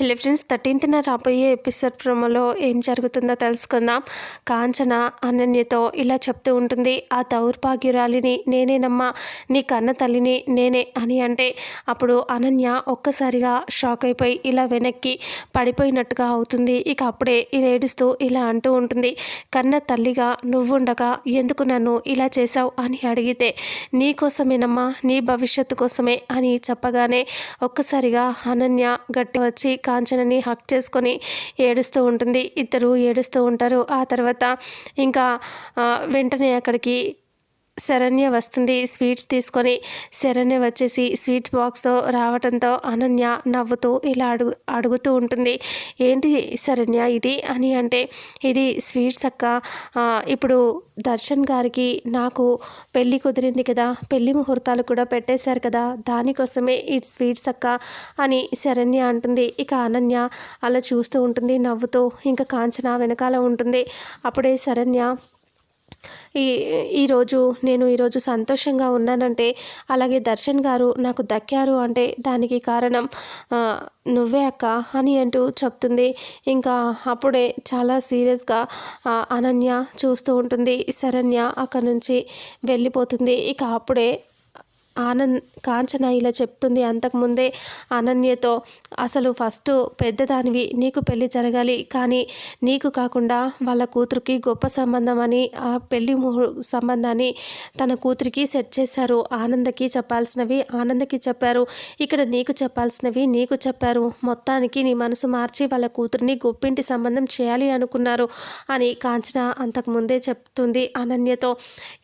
Hello friends థర్టీన్త్న రాబోయే episode ప్రోమోలో ఏం జరుగుతుందో తెలుసుకుందాం. కాంచన అనన్యతో ఇలా చెప్తూ ఉంటుంది ఆ దౌర్భాగ్యురాలిని నేనేనమ్మా నీ కన్న తల్లిని నేనే అని అంటే అప్పుడు అనన్య ఒక్కసారిగా షాక్ అయిపోయి ఇలా వెనక్కి పడిపోయినట్టుగా అవుతుంది. ఇక అప్పుడే ఏడుస్తూ ఇలా అంటూ ఉంటుంది కన్న తల్లిగా నువ్వుండగా ఎందుకు నన్ను ఇలా చేశావు అని అడిగితే నీ కోసమేనమ్మా నీ భవిష్యత్తు కోసమే అని చెప్పగానే ఒక్కసారిగా అనన్య గట్టి వచ్చి కాంచనని హక్ చేసుకొని ఏడుస్తూ ఉంటుంది. ఇద్దరు ఏడుస్తూ ఉంటారు. ఆ తర్వాత ఇంకా వెంటనే అక్కడికి శరణ్య వస్తుంది. స్వీట్స్ తీసుకొని శరణ్య వచ్చేసి స్వీట్ బాక్స్తో రావడంతో అనన్య నవ్వుతూ ఇలా అడుగు అడుగుతూ ఉంటుంది. ఏంటి శరణ్య ఇది? అని అంటే ఇది స్వీట్స్ అక్క. ఇప్పుడు దర్శన్ గారికి నాకు పెళ్ళి కుదిరింది కదా. పెళ్ళి ముహూర్తాలు కూడా పెట్టేశారు కదా. దానికోసమే ఈ స్వీట్స్ అక్క అని శరణ్య అంటుంది. ఇక అనన్య అలా చూస్తూ ఉంటుంది నవ్వుతూ. ఇంకా కాంచన వెనకాల ఉంటుంది. అప్పుడే శరణ్య ఈ ఈరోజు నేను ఈరోజు సంతోషంగా ఉన్నానంటే అలాగే దర్శన్ గారు నాకు దక్కారు అంటే దానికి కారణం నువ్వే అక్క అని అంటూ చెప్తుంది. ఇంకా అప్పుడే చాలా సీరియస్గా అనన్య చూస్తూ ఉంటుంది. శరణ్య అక్కడి నుంచి వెళ్ళిపోతుంది. ఇక అప్పుడే ఆనంద్ కాంచన ఇలా చెప్తుంది అంతకుముందే అనన్యతో అసలు ఫస్ట్ పెద్దదానివి నీకు పెళ్ళి జరగాలి కానీ నీకు కాకుండా వాళ్ళ కూతురికి గొప్ప సంబంధం అని ఆ పెళ్ళి సంబంధాన్ని తన కూతురికి సెట్ చేశారు. ఆనందకి చెప్పాల్సినవి ఆనందకి చెప్పారు. ఇక్కడ నీకు చెప్పాల్సినవి నీకు చెప్పారు. మొత్తానికి నీ మనసు మార్చి వాళ్ళ కూతురిని గొప్పింటి సంబంధం చేయాలి అనుకున్నారు అని కాంచన అంతకుముందే చెప్తుంది అనన్యతో.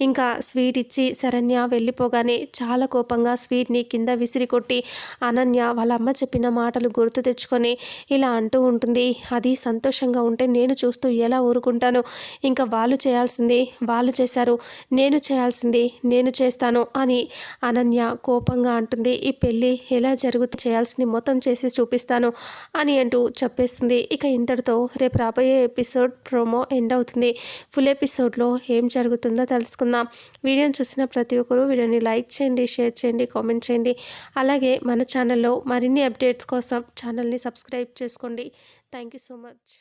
ఇంకా స్వీట్ ఇచ్చి శరణ్య వెళ్ళిపోగానే చాలా కోపంగా స్వీట్ని కింద విసిరి కొట్టి అనన్య వాళ్ళ అమ్మ చెప్పిన మాటలు గుర్తు తెచ్చుకొని ఇలా అంటూ ఉంటుంది. అది సంతోషంగా ఉంటే నేను చూస్తూ ఎలా ఊరుకుంటాను? ఇంకా వాళ్ళు చేయాల్సింది వాళ్ళు చేశారు. నేను చేయాల్సింది నేను చేస్తాను అని అనన్య కోపంగా అంటుంది. ఈ పెళ్ళి ఎలా జరుగుతూ చేయాల్సింది మొత్తం చేసి చూపిస్తాను అని అంటూ చెప్పేస్తుంది. ఇక ఇంతటితో రేపు రాబోయే ఎపిసోడ్ ప్రోమో ఎండ్ అవుతుంది. ఫుల్ ఎపిసోడ్లో ఏం జరుగుతుందో తెలుసుకుందాం. వీడియోని చూసిన ప్రతి ఒక్కరూ వీడియోని లైక్ చేయండి షేర్ చేయండి కామెంట్ చేయండి. అలాగే మన ఛానల్లో మరిన్ని అప్డేట్స్ కోసం ఛానల్ని సబ్స్క్రైబ్ చేసుకోండి. Thank you so much